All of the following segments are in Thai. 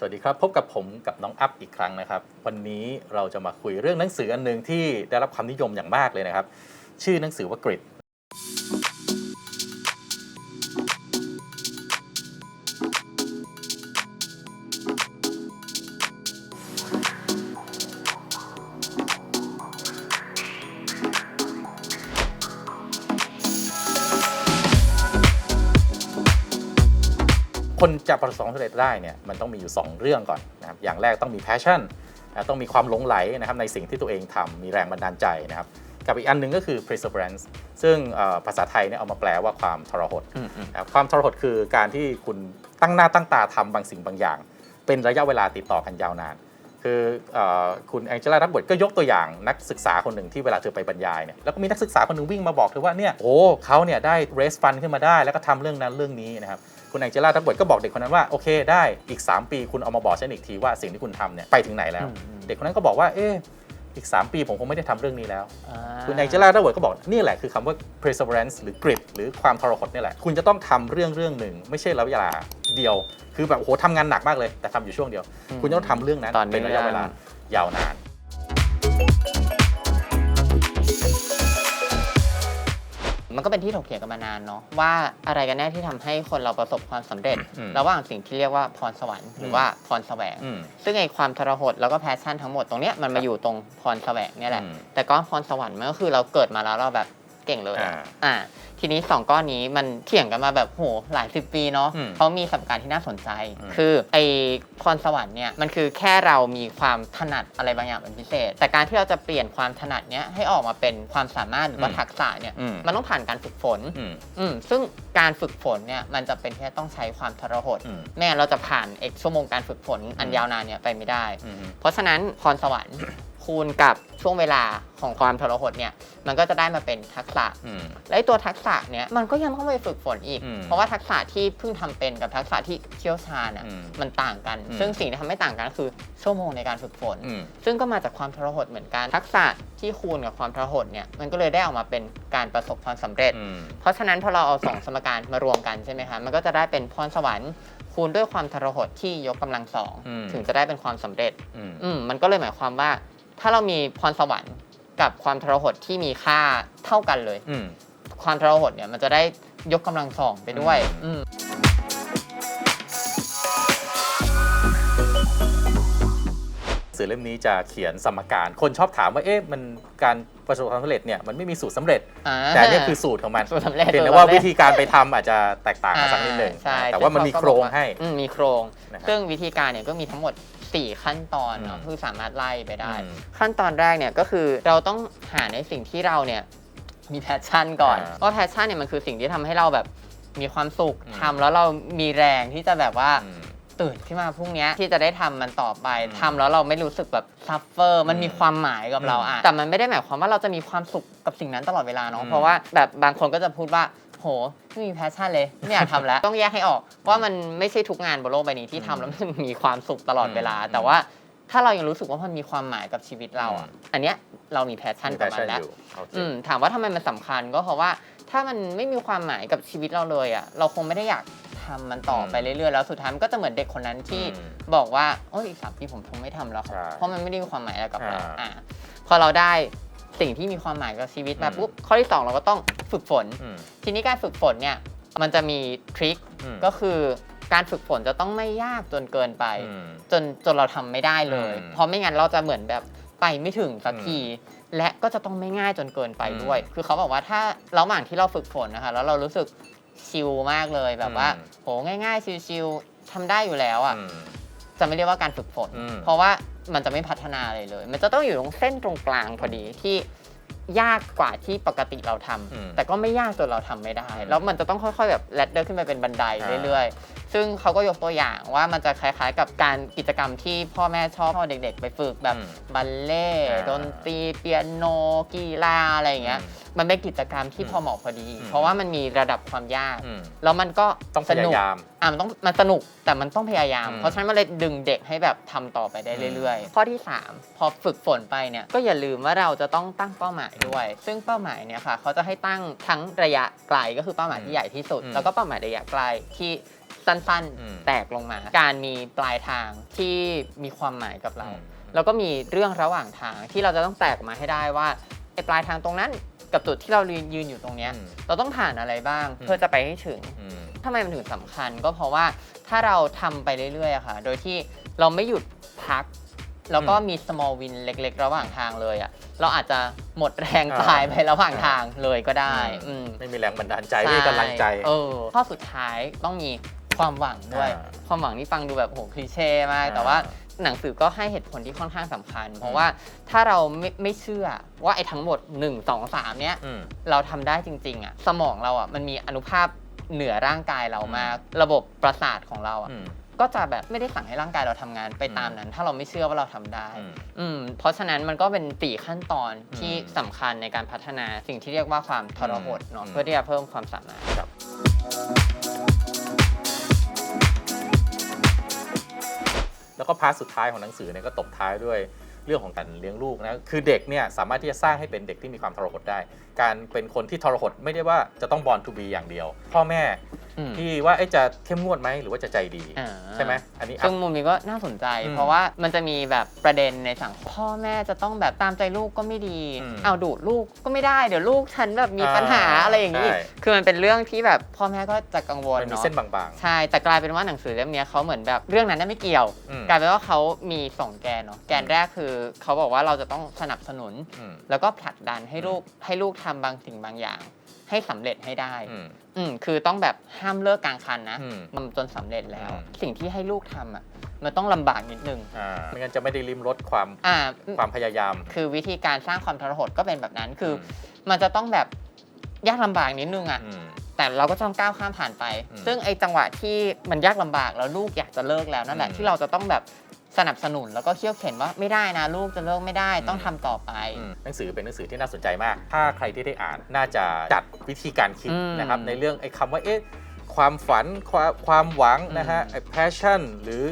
สวัสดีครับ พบกับผมกับน้องอัพอีกครั้งนะครับ วันนี้เราจะมาคุยเรื่องหนังสืออันหนึ่งที่ได้รับความนิยมอย่างมากเลยนะครับ ชื่อหนังสือว่ากริด คนจะประสบความสำเร็จได้เนี่ยมันต้องมีอยู่ 2 เรื่องก่อนนะครับอย่างแรกต้องมี passion นะต้องมีความหลงไหลนะครับในสิ่งที่ตัวเองทำมีแรงบันดาลใจนะครับกับอีกอันหนึ่งก็คือ perseverance ซึ่งเอ่อภาษาไทยเนี่ยเอามาแปลว่าความทรหดนะครับความทรหดคือการที่คุณตั้งหน้าตั้งตาทำบางสิ่งบางอย่าง เป็นระยะเวลาติดต่อกันยาวนาน คือเออคุณแองเจล่ารับบทก็ยกตัวอย่างนักศึกษาคนหนึ่งที่เวลาเธอไปบรรยายเนี่ยแล้วก็มีนักศึกษาคนหนึ่งวิ่งมาบอกเธอว่าเนี่ยโอ้เขาเนี่ยได้ raise fund ขึ้นมาได้ แล้วก็ทำเรื่องนั้นเรื่องนี้นะครับ คุณแองเจล่าทักบทก็บอกเด็กคนนั้นว่าโอเคได้อีก 3 ปีคุณเอามาบอกฉันอีกทีว่าสิ่งที่คุณทำเนี่ยไปถึงไหนแล้วอืมอืมเด็กคนนั้นก็บอกว่าเอออีก 3 ปีผมคงไม่ได้ทำเรื่องนี้แล้วอ่าคุณแองเจล่าทักบทก็บอกนี่แหละคือคำว่า perseverance หรือ grit หรือความทรหดนี่แหละ คุณจะต้องทำเรื่องเรื่องหนึ่ง ไม่ใช่ระยะเวลาเดียว คือแบบโอ้โหทำงานหนักมากเลย แต่ทำอยู่ช่วงเดียว คุณจะต้องทำเรื่องนั้นต่อเนื่เป็องนระยะเวลายาวนาน มันก็เป็นที่ถกเถียงกันมานานเนาะว่าอะไรกันแน่ที่ทำให้คนเราประสบความสำเร็จอืมระหว่างสิ่งที่เรียกว่าพรสวรรค์หรือว่าพรแสวงอืมซึ่งไอความทรหดแล้วก็แพชชั่นทั้งหมดตรงเนี้ยมันครัมาบอยู่ตรงพรแสวงเนี่ยแหละอืมแต่ก้อนพรสวรรค์มันก็คือเราเกิดมาแล้วเราแบบ เก่งเลยอะอ่าอ่าทีนี้สองก้อนนี้มันเถียงกันมาแบบโหหลายสิบปีเนาะอืมเขามีสัมการที่น่าสนใจ อืม คือไอพรสวรรค์เนี่ยมันคือแค่เรามีความถนัดอะไรบางอย่างเป็นพิเศษ แต่การที่เราจะเปลี่ยนความถนัดเนี้ยให้ออกมาเป็นความสามารถหรือว่าทักษะเนี่ยอืมมันต้องผ่านการฝึกฝน อืมอืมซึ่งการฝึกฝนเนี่ยมันจะเป็นแค่ต้องใช้ความทรหดอืมแม่งั้นเราจะผ่านเอกชั่วโมงการฝึกฝนอันอืมยาวนานเนี่ยไปไม่ได้ อืม เพราะฉะนั้นพรสวรรค์ คูณกับช่วงเวลาของความทรหดเนี่ยมันก็จะได้มาเป็นทักษะ อืม และไอ้ตัวทักษะเนี่ยมันก็ยังต้องไปฝึกฝนอีก อืมเพราะว่าทักษะที่เพิ่งทำเป็นกับทักษะที่เชี่ยวชาญอะอืมมันต่างกัน อืม ซึ่งสิ่งที่ทำให้ต่างกันก็คือชั่วโมงในการฝึกฝน อืม ซึ่งก็มาจากความทรหดเหมือนกัน ทักษะที่คูณกับความทรหดเนี่ยมันก็เลยได้ออกมาเป็นการประสบความสำเร็จ อืม เพราะฉะนั้นพอเราเอาสองสมการมารวมกันใช่ไหมคะมันก็จะได้เป็นพรสวรรค์คูณด้วยความทรหดที่ยกกำลังสองอืม ถึงจะได้เป็นความสำเร็จ อืม อืมมันก็เลยหมายความว่า ถ้าเรามีพรสวรรค์กับความทรหดที่มีค่าเท่ากันเลย อืม ความทรหดเนี่ยมันจะได้ยกกำลังสองไปด้วยอืมอืมหนังสือเล่มนี้จะเขียนสมการ คนชอบถามว่า เอ๊ะ มันการประสบความสำเร็จเนี่ย มันไม่มีสูตรสำเร็จ อ่า แต่อันนี่คือสูตรของมันสูตรสำเร็จเพียงแต่สูตรว่าสำเร็จวิธีการไปทำอาจจะแตกต่างกันสักนิดหนึ่งอ่าใช่แต่ว่ามันมีโครงให้ อืมมีโครง นะครับ ซึ่งวิธีการเนี่ยก็มีทั้งหมด 4 ขั้นตอนเนาะอืมคือสามารถไล่ไปได้ อืมขั้นตอนแรกเนี่ยก็คือเราต้องหาในสิ่งที่เราเนี่ยมีแพชชั่นก่อนอ่าว่าแพชชั่นเนี่ยมันคือสิ่งที่ทำให้เราแบบมีความสุขอืม ทำแล้วเรามีแรงที่จะแบบว่า อืม ตื่นขึ้นมาพรุ่งเนี้ยที่จะได้ทำมันต่อไปอืมทำแล้วเราไม่รู้สึกแบบซัฟเฟอร์มันอืมมีความหมายกับเราอืมอะแต่มันไม่ได้หมายความว่าเราจะมีความสุขกับสิ่งนั้นตลอดเวลาเนาะอืมเพราะว่าแบบบางคนก็จะพูดว่า โหไม่มีแพชชั่นเลยไม่อยากทำแล้ว ต้องแยกให้ออกว่ามันไม่ใช่ทุกงานบนโลกใบนี้ที่ทำแล้วมันมีความสุขตลอดเวลาอืมแต่ว่าถ้าเรายังรู้สึกว่ามันมีความหมายกับชีวิตเราอะอันเนี้ยเรามีแพชชั่นมีกับแพชมันชั่นแล้ว อยู่โอเค อืมถามว่าทำไมมันสำคัญก็เพราะว่าถ้ามันไม่มีความหมายกับชีวิตเราเลยอะเราคงไม่ได้อยากทำมันต่อไปอืมเรื่อยๆแล้วสุดท้ายมันก็จะเหมือนเด็กคนนั้นที่อืมบอกว่าโอ้ยอีกสามปีผมคงไม่ทำแล้วครับใช่เพราะมันไม่ได้มีความหมายอะไรกับเราอ่า อ่าพอเราได้ สิ่งที่มีความหมายกับชีวิตมาอืมปุ๊บข้อที่สองเราก็ต้องฝึกฝนอืมทีนี้การฝึกฝนเนี่ยมันจะมีทริคอืมก็คือการฝึกฝนจะต้องไม่ยากจนเกินไปอืมจนจนเราทำไม่ได้เลยอืมเพราะไม่งั้นเราจะเหมือนแบบไปไม่ถึงสักทีและก็จะต้องไม่ง่ายจนเกินไปอืมด้วย คือเขาบอกว่าถ้าระหว่างที่เราฝึกฝนนะคะแล้วเรารู้สึกชิลมากเลยแบบว่าอืมโหง่าย ๆ ชิลๆทำได้อยู่แล้วอะอืมจะไม่เรียกว่าการฝึกฝนอืมเพราะว่า มันจะไม่พัฒนาอะไรเลย มันจะต้องอยู่ตรงเส้นตรงกลางพอดีที่ยากกว่าที่ปกติเราทำอืมแต่ก็ไม่ยากจนเราทำไม่ได้ อืมแล้วมันจะต้องค่อยๆแบบแลดเดอร์ขึ้นไปเป็นบันไดอ่า เรื่อยๆ ซึ่งเขาก็ยกตัวอย่างว่ามันจะคล้ายๆ กับการกิจกรรมที่พ่อแม่ชอบพ่อเด็ก ๆ ไปฝึกแบบอืม บัลเล่ต์อ่าดนตรีเปียโนกีฬาอะไรอย่างเงี้ยมันเป็นกิจกรรมที่พอเหมาะพอดี อืม เพราะว่ามันมีระดับความยาก อืมแล้วมันก็ต้องพสนุยากยามอะมันต้องมันสนุกแต่มันต้องพยายาม อืม เพราะฉะนั้นมันเลยดึงเด็กให้แบบทำต่อไปได้เรื่อยๆ ข้อที่ 3 พอฝึกฝนไปเนี่ยก็อย่าลืมว่าเราจะต้องตั้งเป้าหมายด้วย ซึ่งเป้าหมายเนี่ยค่ะเขาจะให้ตั้งทั้งระยะไกลก็คือเป้าหมายที่ใหญ่ที่สุด อืมแล้วก็เป้าหมายระยะไกลที่สั้นอืม ๆ แตกลงมา การมีปลายทางที่มีความหมายกับเราอืมแล้วก็มีเรื่องระหว่างทางที่เราจะต้องแตกออกมาให้ได้ว่าไอ้ปลายทางตรงนั้น กับจุดที่เรายืนอยู่ตรงเนี้ยอืมเราต้องผ่านอะไรบ้างอืมเพื่อจะไปให้ถึง อืม ทำไมมันถึงสำคัญก็เพราะว่าถ้าเราทำไปเรื่อยๆอะค่ะ โดยที่เราไม่หยุดพัก แล้วก็มี small win เล็ก ๆ ระหว่างทางเลยอะเราอาจจะหมดแรงอ่าตายไประหว่างทางเลยก็ได้อืมไม่มีแรงบันดาลใจไม่มีกำลังใจ เออข้อสุดท้ายต้องมีความหวังด้วย อ่าความหวังนี่ฟังดูแบบโหคลีเช่มากอ่าแต่ว่า หนังสือก็ให้เหตุผลที่ค่อนข้างสำคัญ เพราะว่าถ้าเราไม่ไม่เชื่อว่าไอ้ทั้งหมด 1 2 3 เนี้ยอืม เราทำได้จริง ๆอะสมองเราอะมันมีอนุภาพเหนือร่างกายเรามากระบบประสาทของเราอะ อืม ก็จะแบบไม่ได้สั่งให้ร่างกายเราทำงานไปอืมตามนั้น ถ้าเราไม่เชื่อว่าเราทำได้ อืมอืม เพราะฉะนั้นมันก็เป็นสี่ขั้นตอนที่อืมสำคัญในการพัฒนาสิ่งที่เรียกว่าความทรหดเนาะอืม เพื่อที่จะเพิ่มความสามารถ ครับ แล้วก็พาร์ทสุดท้ายของหนังสือเนี่ยก็ตบท้ายด้วยเรื่องของการเลี้ยงลูกนะคือเด็กเนี่ยสามารถที่จะสร้างให้เป็นเด็กที่มีความทรหดได้ การเป็นคนที่ทรหดไม่ได้ว่าจะต้องบอลทูบีอย่างเดียว พ่อแม่ อืม ที่ว่าเอ๊ะจะเข้มงวดไหมหรือว่าจะใจดี อ่าใช่ไหมอันนี้ซึ่งมุมนี้ก็น่าสนใจ อืมเพราะว่ามันจะมีแบบประเด็นในสังคมพ่อแม่จะต้องแบบตามใจลูกก็ไม่ดี อืมเอาดุลูกก็ไม่ได้เดี๋ยวลูกฉันแบบมีอ่าปัญหาอะไรอย่างนี้ใช่ คือมันเป็นเรื่องที่แบบพ่อแม่ก็จะกังวลมันมีเนาะเส้นบางใช่แต่กลายเป็นว่าหนังสือเล่มเนี้ยเขาเหมือนแบบเรื่องนั้นน่ะไม่เกี่ยวอืม กลายเป็นว่าเขามีสองแกนเนาะแกนแรกคือเขาบอกว่าเราจะต้องสนับสนุนๆอืม แล้วก็ผลักดันให้ลูกให้ลูกทำบางสิ่งบางอย่าง ให้สำเร็จให้ได้อืมอืมคือต้องแบบห้ามเลิกกลางคันนะอืมมันจนสำเร็จแล้วอืมสิ่งที่ให้ลูกทำอะมันต้องลำบากนิดนึงอ่าไม่งั้นจะไม่ได้ริมรสความอ่าความพยายาม คือวิธีการสร้างความทรหดก็เป็นแบบนั้นคืออมมันจะต้องแบบยากลำบากนิดนึงอะอืมแต่เราก็ต้องก้าวข้ามผ่านไปอืมซึ่งไอ้จังหวะที่มันยากลำบากแล้วลูกอยากจะเลิกแล้วนั่นแหละอืมที่เราจะต้องแบบ สนับสนุนแล้วก็เขี่ยวเข็นว่าไม่ได้นะลูกจะเลิกไม่ได้อืมต้องทำต่อไป อืมหนังสือเป็นหนังสือที่น่าสนใจมาก ถ้าใครที่ได้อ่านน่าจะจัดวิธีการคิดอืมนะครับในเรื่องไอ้คำว่าเอ๊ะความฝันความความหวังนะฮะอืม ไอ้ passion หรือ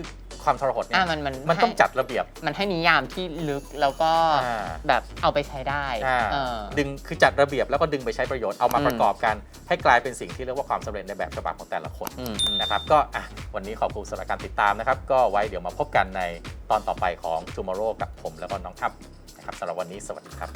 ความทรหดเนี่อะยมันมันมันต้องให้จัดระเบียบมันให้นิยามที่ลึกแล้วก็อ่า แบบเอาไปใช้ได้อ่า เออ ดึงคือจัดระเบียบแล้วก็ดึงไปใช้ประโยชน์เอามาอืม ประกอบกัน ให้กลายเป็นสิ่งที่เรียกว่าความสำเร็จในแบบฉบับของแต่ละคนอืมอืม นะครับก็อะ วันนี้ขอบคุณสำหรับการติดตามนะครับ ก็ไว้เดี๋ยวมาพบกันในตอนต่อไปของ Tomorrow กับผมแล้วก็น้องอัพนะครับสำหรับวันนี้สวัสดีครับ